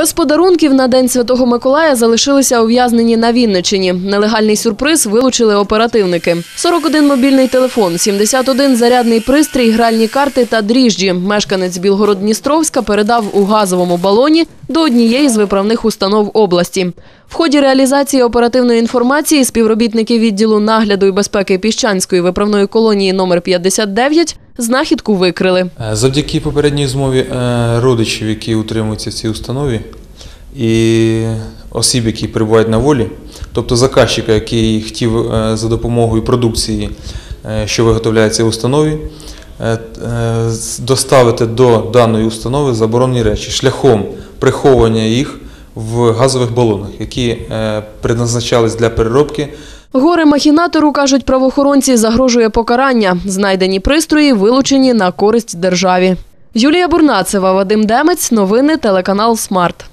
Без подарунків на День Святого Миколая залишилися ув'язнені на Вінничині. Нелегальний сюрприз вилучили оперативники. 41 мобільний телефон, 71 зарядний пристрій, гральні карти та дріжджі. Мешканець Білгород-Дністровська передав у газовому балоні до однієї з виправних установ області. В ході реалізації оперативної інформації співробітники відділу нагляду і безпеки Піщанської виправної колонії номер 59 знахідку викрили. Е, Завдяки попередній змові е, родичів, які утримуються в цій установі, і осіб, які перебувають на волі, тобто заказчика, який хотів е, за допомогою продукції, що виготовляється в установі, доставити до даної установи заборонені речі шляхом приховування їх в газових балонах, які е, предназначались для переробки Горе махінатору, кажуть правоохоронці, загрожує покарання. Знайдені пристрої вилучені на користь державі. Юлія Бурнацева, Вадим Демець. Новини телеканал Смарт.